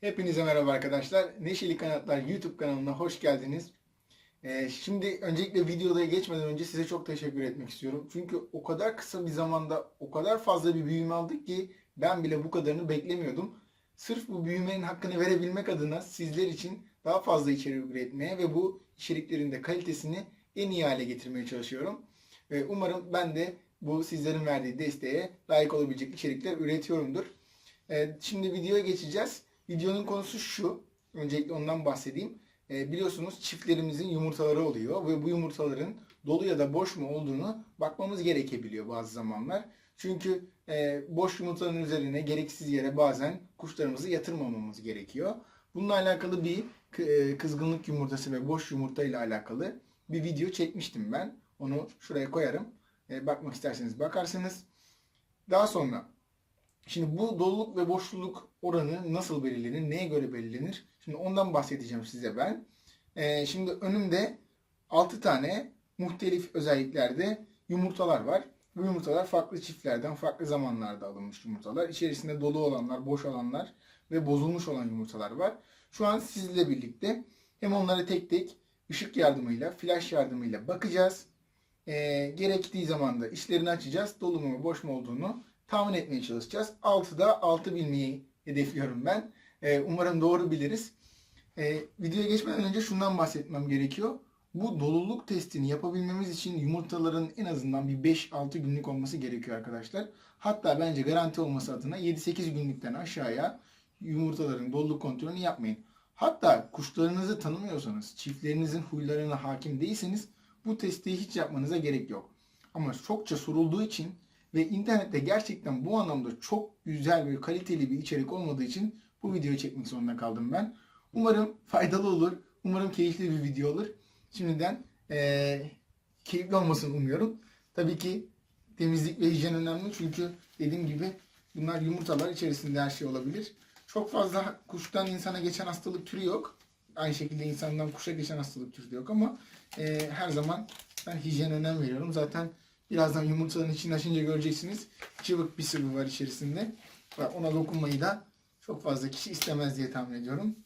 Hepinize merhaba arkadaşlar. Neşeli Kanatlar YouTube kanalına hoş geldiniz. Ee, şimdi öncelikle videoya geçmeden önce size çok teşekkür etmek istiyorum. Çünkü o kadar kısa bir zamanda o kadar fazla bir büyüme aldık ki ben bile bu kadarını beklemiyordum. Sırf bu büyümenin hakkını verebilmek adına sizler için daha fazla içerik üretmeye ve bu içeriklerin de kalitesini en iyi hale getirmeye çalışıyorum. Ve umarım ben de bu sizlerin verdiği desteğe layık olabilecek içerikler üretiyorumdur. Ee, şimdi videoya geçeceğiz. Videonun konusu şu. Öncelikle ondan bahsedeyim. Ee, biliyorsunuz çiftlerimizin yumurtaları oluyor ve bu yumurtaların dolu ya da boş mu olduğunu bakmamız gerekebiliyor bazı zamanlar. Çünkü e, boş yumurtanın üzerine gereksiz yere bazen kuşlarımızı yatırmamamız gerekiyor. Bununla alakalı bir e, kızgınlık yumurtası ve boş yumurta ile alakalı bir video çekmiştim ben. Onu şuraya koyarım. E, bakmak isterseniz bakarsınız. Daha sonra Şimdi bu doluluk ve boşluluk oranı nasıl belirlenir, neye göre belirlenir? Şimdi ondan bahsedeceğim size ben. Ee, şimdi önümde 6 tane muhtelif özelliklerde yumurtalar var. Bu yumurtalar farklı çiftlerden, farklı zamanlarda alınmış yumurtalar. İçerisinde dolu olanlar, boş olanlar ve bozulmuş olan yumurtalar var. Şu an sizle birlikte hem onları tek tek ışık yardımıyla, flash yardımıyla bakacağız. Ee, gerektiği zaman da işlerini açacağız. Dolu mu boş mu olduğunu tahmin etmeye çalışacağız. 6'da 6 bilmeyi hedefliyorum ben. Ee, umarım doğru biliriz. Ee, videoya geçmeden önce şundan bahsetmem gerekiyor. Bu doluluk testini yapabilmemiz için yumurtaların en azından bir 5-6 günlük olması gerekiyor arkadaşlar. Hatta bence garanti olması adına 7-8 günlükten aşağıya yumurtaların doluluk kontrolünü yapmayın. Hatta kuşlarınızı tanımıyorsanız, çiftlerinizin huylarına hakim değilseniz bu testi hiç yapmanıza gerek yok. Ama çokça sorulduğu için ve internette gerçekten bu anlamda çok güzel ve kaliteli bir içerik olmadığı için bu videoyu çekmek zorunda kaldım ben. Umarım faydalı olur. Umarım keyifli bir video olur. Şimdiden eee, keyifli olmasını umuyorum. Tabii ki temizlik ve hijyen önemli çünkü dediğim gibi bunlar yumurtalar içerisinde her şey olabilir. Çok fazla kuştan insana geçen hastalık türü yok. Aynı şekilde insandan kuşa geçen hastalık türü de yok ama eee, her zaman ben hijyen önem veriyorum. Zaten Birazdan yumurtanın içini açınca göreceksiniz. Cıvık bir sıvı var içerisinde. Ve ona dokunmayı da çok fazla kişi istemez diye tahmin ediyorum.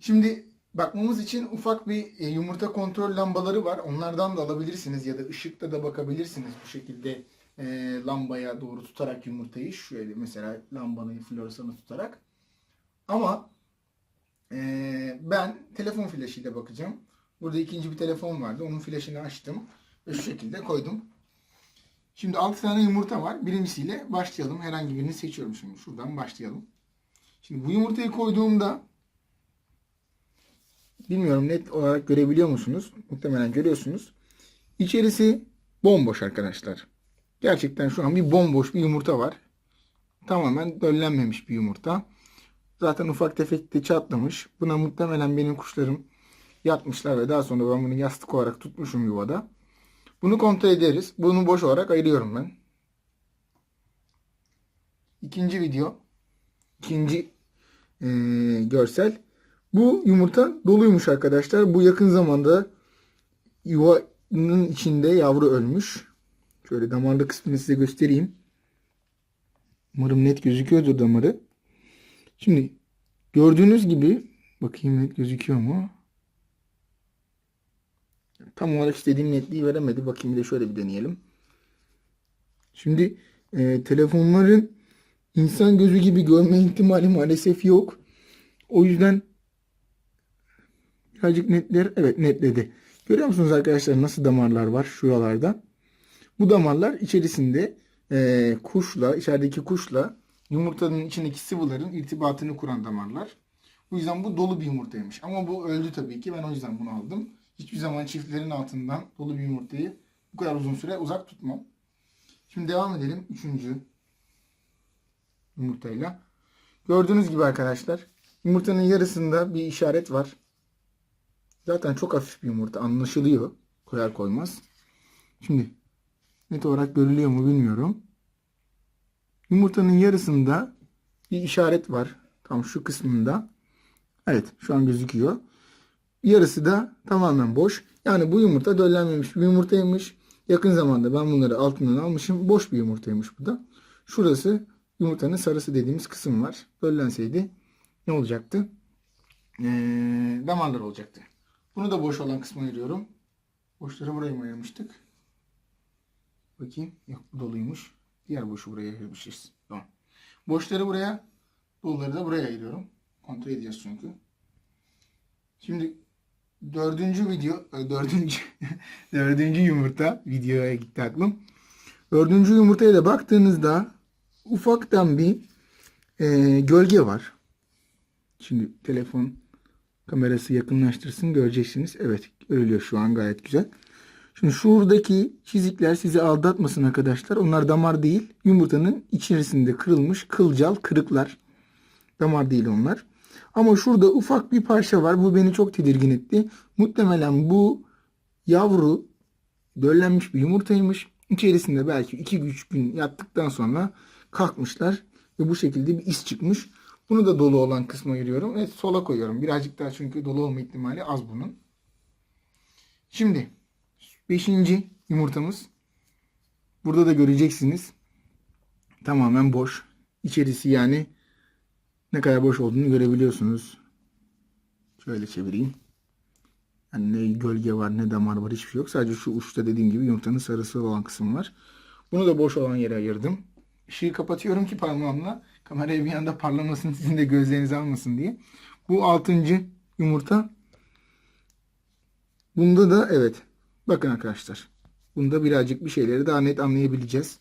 Şimdi bakmamız için ufak bir e, yumurta kontrol lambaları var. Onlardan da alabilirsiniz ya da ışıkta da bakabilirsiniz bu şekilde e, lambaya doğru tutarak yumurtayı. Şöyle mesela lambanın floresanı tutarak. Ama e, ben telefon flaşıyla bakacağım. Burada ikinci bir telefon vardı. Onun flaşını açtım. Ve şu şekilde koydum. Şimdi 6 tane yumurta var. Birincisiyle başlayalım. Herhangi birini seçiyorum şimdi. Şuradan başlayalım. Şimdi bu yumurtayı koyduğumda bilmiyorum net olarak görebiliyor musunuz? Muhtemelen görüyorsunuz. İçerisi bomboş arkadaşlar. Gerçekten şu an bir bomboş bir yumurta var. Tamamen döllenmemiş bir yumurta. Zaten ufak tefek de çatlamış. Buna muhtemelen benim kuşlarım yatmışlar ve daha sonra ben bunu yastık olarak tutmuşum yuvada. Bunu kontrol ederiz. Bunu boş olarak ayırıyorum ben. İkinci video. ikinci eee, görsel. Bu yumurta doluymuş arkadaşlar. Bu yakın zamanda yuvanın içinde yavru ölmüş. Şöyle damarlı kısmını size göstereyim. Umarım net gözüküyordur damarı. Şimdi gördüğünüz gibi bakayım net gözüküyor mu? Tam olarak istediğim netliği veremedi. Bakayım bir de şöyle bir deneyelim. Şimdi e, telefonların insan gözü gibi görme ihtimali maalesef yok. O yüzden birazcık netler evet netledi. Görüyor musunuz arkadaşlar nasıl damarlar var şuralarda? Bu damarlar içerisinde e, kuşla, içerideki kuşla yumurtanın içindeki sıvıların irtibatını kuran damarlar. Bu yüzden bu dolu bir yumurtaymış. Ama bu öldü tabii ki. Ben o yüzden bunu aldım. Hiçbir zaman çiftlerin altından dolu bir yumurtayı bu kadar uzun süre uzak tutmam. Şimdi devam edelim. Üçüncü yumurtayla. Gördüğünüz gibi arkadaşlar yumurtanın yarısında bir işaret var. Zaten çok hafif bir yumurta anlaşılıyor. Koyar koymaz. Şimdi net olarak görülüyor mu bilmiyorum. Yumurtanın yarısında bir işaret var. Tam şu kısmında. Evet şu an gözüküyor. Yarısı da tamamen boş. Yani bu yumurta döllenmemiş bir yumurtaymış. Yakın zamanda ben bunları altından almışım. Boş bir yumurtaymış bu da. Şurası yumurtanın sarısı dediğimiz kısım var. Döllenseydi ne olacaktı? Ee, damarlar olacaktı. Bunu da boş olan kısma ayırıyorum. Boşları buraya mı ayırmıştık? Bakayım. Yok bu doluymuş. Diğer boşu buraya ayırmışız. Tamam. Boşları buraya, doluları da buraya ayırıyorum. Kontrol edeceğiz çünkü. Şimdi dördüncü video, e, dördüncü, dördüncü yumurta videoya gitti aklım. Dördüncü yumurtaya da baktığınızda ufaktan bir e, gölge var. Şimdi telefon kamerası yakınlaştırsın göreceksiniz. Evet görülüyor şu an gayet güzel. Şimdi şuradaki çizikler sizi aldatmasın arkadaşlar. Onlar damar değil. Yumurtanın içerisinde kırılmış kılcal kırıklar. Damar değil onlar. Ama şurada ufak bir parça var. Bu beni çok tedirgin etti. Muhtemelen bu yavru döllenmiş bir yumurtaymış. İçerisinde belki 2-3 gün yattıktan sonra kalkmışlar. Ve bu şekilde bir iz çıkmış. Bunu da dolu olan kısma giriyorum. Evet sola koyuyorum. Birazcık daha çünkü dolu olma ihtimali az bunun. Şimdi beşinci yumurtamız. Burada da göreceksiniz. Tamamen boş. İçerisi yani ne kadar boş olduğunu görebiliyorsunuz. Şöyle çevireyim. Yani ne gölge var ne damar var hiçbir şey yok. Sadece şu uçta dediğim gibi yumurtanın sarısı olan kısım var. Bunu da boş olan yere ayırdım. Işığı kapatıyorum ki parmağımla kameraya bir anda parlamasın sizin de gözlerinizi almasın diye. Bu altıncı yumurta. Bunda da evet. Bakın arkadaşlar. Bunda birazcık bir şeyleri daha net anlayabileceğiz.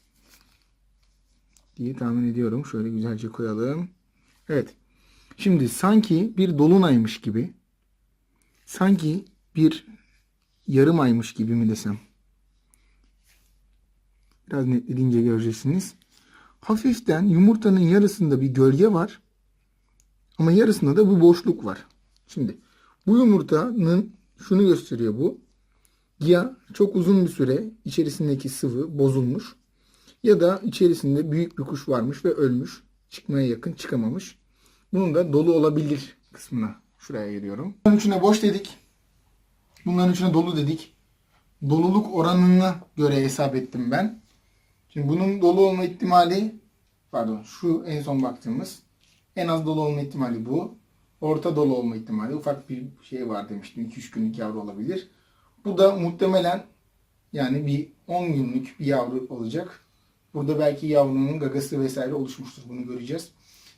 Diye tahmin ediyorum. Şöyle güzelce koyalım. Evet. Şimdi sanki bir dolunaymış gibi. Sanki bir yarım aymış gibi mi desem. Biraz netlediğince göreceksiniz. Hafiften yumurtanın yarısında bir gölge var. Ama yarısında da bir boşluk var. Şimdi bu yumurtanın şunu gösteriyor bu. Ya çok uzun bir süre içerisindeki sıvı bozulmuş ya da içerisinde büyük bir kuş varmış ve ölmüş. Çıkmaya yakın çıkamamış. Bunun da dolu olabilir kısmına şuraya ayırıyorum. Bunların içine boş dedik. Bunların içine dolu dedik. Doluluk oranına göre hesap ettim ben. Şimdi bunun dolu olma ihtimali pardon şu en son baktığımız en az dolu olma ihtimali bu. Orta dolu olma ihtimali ufak bir şey var demiştim. 2-3 günlük yavru olabilir. Bu da muhtemelen yani bir 10 günlük bir yavru olacak. Burada belki yavrunun gagası vesaire oluşmuştur. Bunu göreceğiz.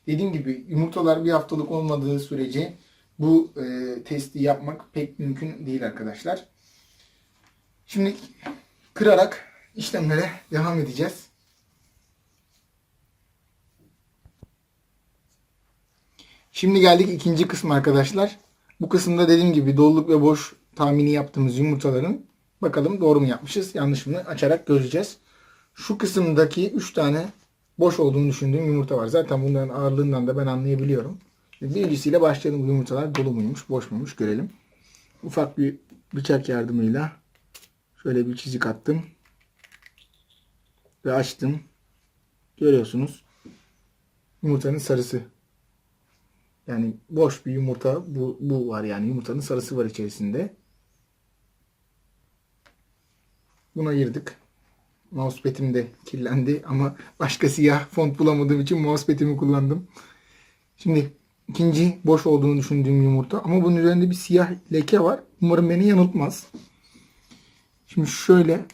Dediğim gibi yumurtalar bir haftalık olmadığı sürece bu e, testi yapmak pek mümkün değil arkadaşlar. Şimdi kırarak işlemlere devam edeceğiz. Şimdi geldik ikinci kısmı arkadaşlar. Bu kısımda dediğim gibi doluluk ve boş tahmini yaptığımız yumurtaların bakalım doğru mu yapmışız yanlış mı açarak göreceğiz. Şu kısımdaki 3 tane boş olduğunu düşündüğüm yumurta var. Zaten bunların ağırlığından da ben anlayabiliyorum. Birincisiyle başlayalım bu yumurtalar dolu muymuş boş muymuş görelim. Ufak bir bıçak yardımıyla şöyle bir çizik attım. Ve açtım. Görüyorsunuz. Yumurtanın sarısı. Yani boş bir yumurta bu, bu var yani yumurtanın sarısı var içerisinde. Buna ayırdık. Mousepad'im de kirlendi ama başka siyah font bulamadığım için mousepad'imi kullandım. Şimdi ikinci boş olduğunu düşündüğüm yumurta ama bunun üzerinde bir siyah leke var. Umarım beni yanıltmaz. Şimdi şöyle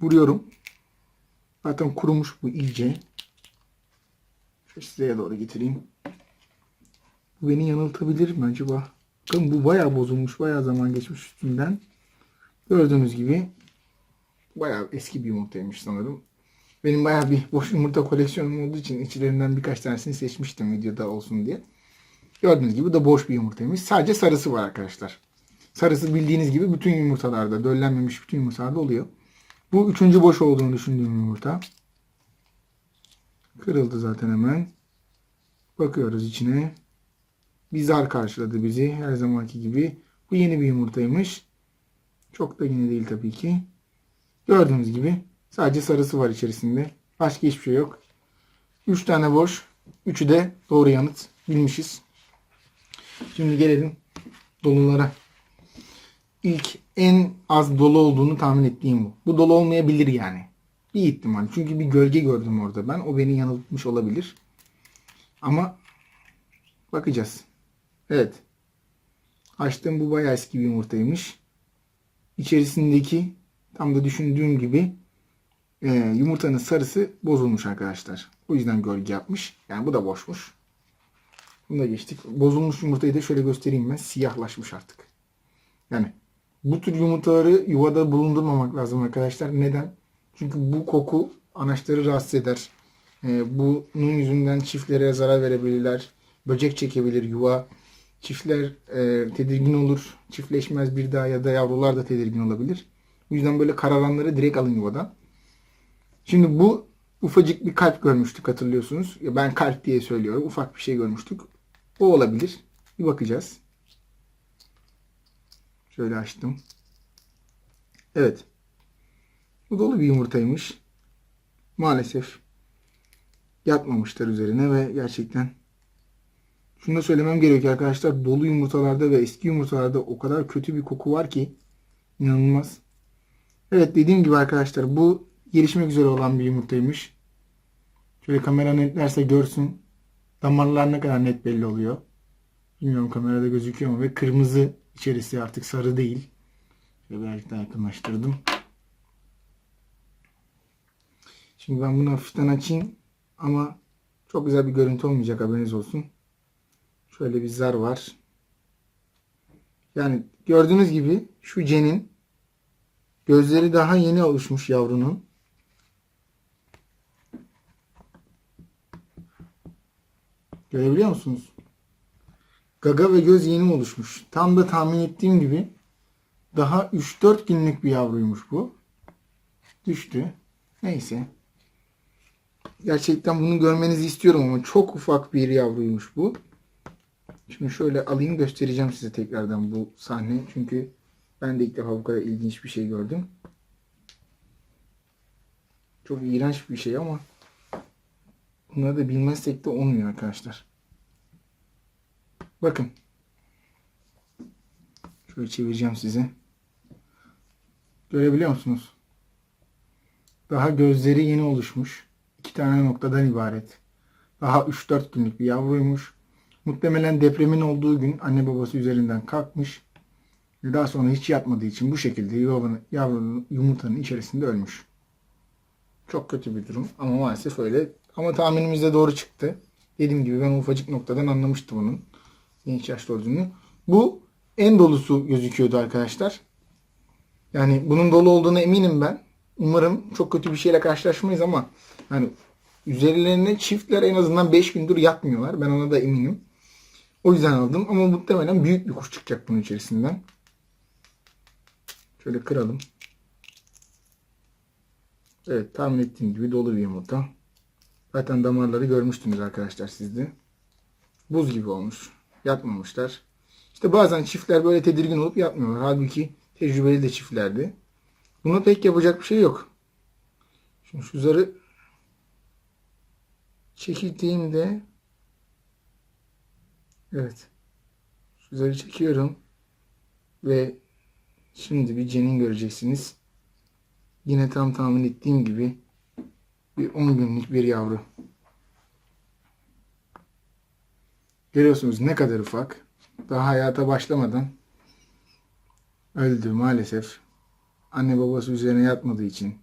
vuruyorum. Zaten kurumuş bu iyice. Şöyle size doğru getireyim. Bu beni yanıltabilir mi acaba? Bakın bu bayağı bozulmuş. Bayağı zaman geçmiş üstünden. Gördüğünüz gibi bayağı eski bir yumurtaymış sanırım. Benim bayağı bir boş yumurta koleksiyonum olduğu için içlerinden birkaç tanesini seçmiştim videoda olsun diye. Gördüğünüz gibi de boş bir yumurtaymış. Sadece sarısı var arkadaşlar. Sarısı bildiğiniz gibi bütün yumurtalarda, döllenmemiş bütün yumurtalarda oluyor. Bu üçüncü boş olduğunu düşündüğüm yumurta. Kırıldı zaten hemen. Bakıyoruz içine. Bir karşıladı bizi her zamanki gibi. Bu yeni bir yumurtaymış. Çok da yeni değil tabii ki. Gördüğünüz gibi sadece sarısı var içerisinde. Başka hiçbir şey yok. 3 tane boş. Üçü de doğru yanıt bilmişiz. Şimdi gelelim dolulara. İlk en az dolu olduğunu tahmin ettiğim bu. Bu dolu olmayabilir yani. Bir ihtimal. Çünkü bir gölge gördüm orada ben. O beni yanıltmış olabilir. Ama Bakacağız. Evet. Açtığım bu bayağı eski bir yumurtaymış. İçerisindeki tam da düşündüğüm gibi e, yumurtanın sarısı bozulmuş arkadaşlar. O yüzden gölge yapmış. Yani bu da boşmuş. Bunu da geçtik. Bozulmuş yumurtayı da şöyle göstereyim ben. Siyahlaşmış artık. Yani bu tür yumurtaları yuvada bulundurmamak lazım arkadaşlar. Neden? Çünkü bu koku anaçları rahatsız eder. Ee, bunun yüzünden çiftlere zarar verebilirler. Böcek çekebilir yuva. Çiftler e, tedirgin olur. Çiftleşmez bir daha ya da yavrular da tedirgin olabilir. Bu yüzden böyle kararanları direkt alın yuvadan. Şimdi bu ufacık bir kalp görmüştük hatırlıyorsunuz. Ben kalp diye söylüyorum. Ufak bir şey görmüştük. O olabilir. Bir bakacağız. Şöyle açtım. Evet. Bu dolu bir yumurtaymış. Maalesef yatmamışlar üzerine ve gerçekten şunu da söylemem gerekiyor arkadaşlar. Dolu yumurtalarda ve eski yumurtalarda o kadar kötü bir koku var ki inanılmaz. Evet dediğim gibi arkadaşlar bu gelişmek üzere olan bir yumurtaymış. Şöyle kamera netlerse görsün. Damarlar ne kadar net belli oluyor. Bilmiyorum kamerada gözüküyor mu ve kırmızı içerisi artık sarı değil. Şöyle birazcık daha yakınlaştırdım. Şimdi ben bunu hafiften açayım ama çok güzel bir görüntü olmayacak haberiniz olsun. Şöyle bir zar var. Yani gördüğünüz gibi şu cenin gözleri daha yeni oluşmuş yavrunun. Görebiliyor musunuz? Gaga ve göz yeni oluşmuş. Tam da tahmin ettiğim gibi daha 3-4 günlük bir yavruymuş bu. Düştü. Neyse. Gerçekten bunu görmenizi istiyorum ama çok ufak bir yavruymuş bu. Şimdi şöyle alayım göstereceğim size tekrardan bu sahne. Çünkü ben de ilk defa bu kadar ilginç bir şey gördüm. Çok iğrenç bir şey ama bunları da bilmezsek de olmuyor arkadaşlar. Bakın. Şöyle çevireceğim size. Görebiliyor musunuz? Daha gözleri yeni oluşmuş. İki tane noktadan ibaret. Daha 3-4 günlük bir yavruymuş. Muhtemelen depremin olduğu gün anne babası üzerinden kalkmış. Daha sonra hiç yatmadığı için bu şekilde yavrunun, yavrunun yumurtanın içerisinde ölmüş. Çok kötü bir durum ama maalesef öyle. Ama tahminimiz de doğru çıktı. Dediğim gibi ben ufacık noktadan anlamıştım onun genç yaşta olduğunu. Bu en dolusu gözüküyordu arkadaşlar. Yani bunun dolu olduğuna eminim ben. Umarım çok kötü bir şeyle karşılaşmayız ama yani üzerlerine çiftler en azından 5 gündür yatmıyorlar. Ben ona da eminim. O yüzden aldım ama muhtemelen büyük bir kuş çıkacak bunun içerisinden. Şöyle kıralım. Evet tahmin ettiğim gibi dolu bir yumurta. Zaten damarları görmüştünüz arkadaşlar sizde. Buz gibi olmuş. Yatmamışlar. İşte bazen çiftler böyle tedirgin olup yatmıyorlar. Halbuki tecrübeli de çiftlerdi. Buna pek yapacak bir şey yok. Şimdi şu zarı çekildiğimde evet şu zarı çekiyorum ve şimdi bir cenin göreceksiniz. Yine tam tahmin ettiğim gibi bir 10 günlük bir yavru. Görüyorsunuz ne kadar ufak. Daha hayata başlamadan öldü maalesef. Anne babası üzerine yatmadığı için.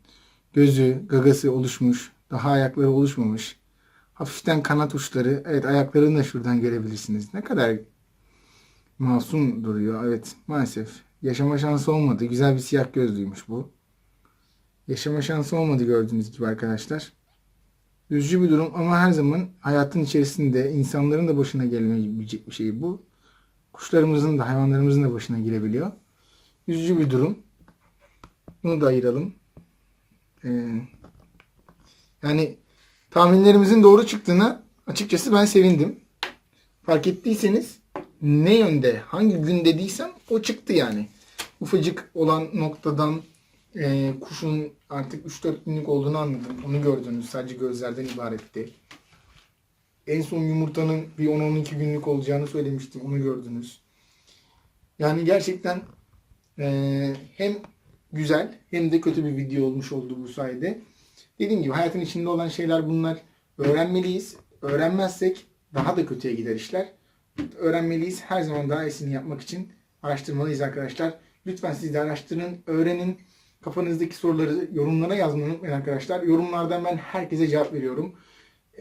Gözü, gagası oluşmuş. Daha ayakları oluşmamış. Hafiften kanat uçları. Evet ayaklarını da şuradan görebilirsiniz. Ne kadar masum duruyor. Evet maalesef. Yaşama şansı olmadı. Güzel bir siyah gözlüymüş bu. Yaşama şansı olmadı gördüğünüz gibi arkadaşlar. Üzücü bir durum ama her zaman hayatın içerisinde insanların da başına gelebilecek bir şey bu. Kuşlarımızın da hayvanlarımızın da başına gelebiliyor. Üzücü bir durum. Bunu da ayıralım. Ee, yani tahminlerimizin doğru çıktığına açıkçası ben sevindim. Fark ettiyseniz ne yönde, hangi gün dediysem o çıktı yani. Ufacık olan noktadan e, kuşun artık 3-4 günlük olduğunu anladım. Onu gördünüz. Sadece gözlerden ibaretti. En son yumurtanın bir 10-12 günlük olacağını söylemiştim. Onu gördünüz. Yani gerçekten e, hem güzel hem de kötü bir video olmuş oldu bu sayede. Dediğim gibi hayatın içinde olan şeyler bunlar. Öğrenmeliyiz. Öğrenmezsek daha da kötüye gider işler. öğrenmeliyiz. Her zaman daha iyisini yapmak için araştırmalıyız arkadaşlar. Lütfen siz de araştırın, öğrenin. Kafanızdaki soruları yorumlara yazmayı unutmayın arkadaşlar. Yorumlardan ben herkese cevap veriyorum.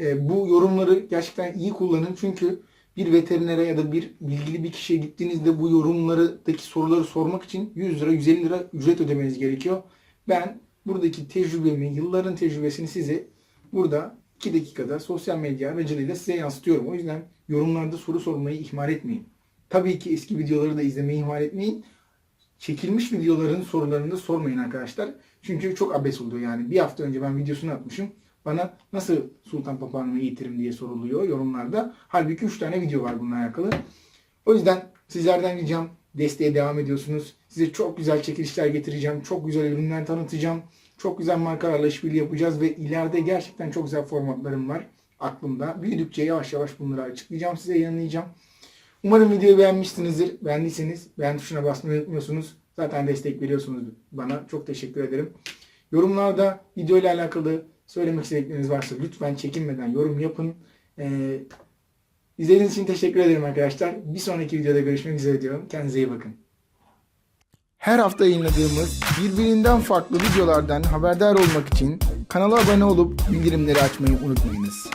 Ee, bu yorumları gerçekten iyi kullanın. Çünkü bir veterinere ya da bir bilgili bir kişiye gittiğinizde bu yorumlardaki soruları sormak için 100 lira 150 lira ücret ödemeniz gerekiyor. Ben buradaki tecrübemi, yılların tecrübesini size burada 2 dakikada sosyal medya aracılığıyla size yansıtıyorum. O yüzden yorumlarda soru sormayı ihmal etmeyin. Tabii ki eski videoları da izlemeyi ihmal etmeyin. Çekilmiş videoların sorularını da sormayın arkadaşlar. Çünkü çok abes oluyor yani. Bir hafta önce ben videosunu atmışım. Bana nasıl Sultan Papağanımı eğitirim diye soruluyor yorumlarda. Halbuki 3 tane video var bununla alakalı. O yüzden sizlerden ricam desteğe devam ediyorsunuz. Size çok güzel çekilişler getireceğim. Çok güzel ürünler tanıtacağım. Çok güzel markalarla işbirliği yapacağız ve ileride gerçekten çok güzel formatlarım var aklımda. Büyüdükçe yavaş yavaş bunları açıklayacağım size yayınlayacağım. Umarım videoyu beğenmişsinizdir. Beğendiyseniz beğen tuşuna basmayı unutmuyorsunuz. Zaten destek veriyorsunuz bana. Çok teşekkür ederim. Yorumlarda video ile alakalı söylemek istedikleriniz varsa lütfen çekinmeden yorum yapın. Ee, izlediğiniz için teşekkür ederim arkadaşlar. Bir sonraki videoda görüşmek üzere diyorum. Kendinize iyi bakın. Her hafta yayınladığımız birbirinden farklı videolardan haberdar olmak için kanala abone olup bildirimleri açmayı unutmayınız.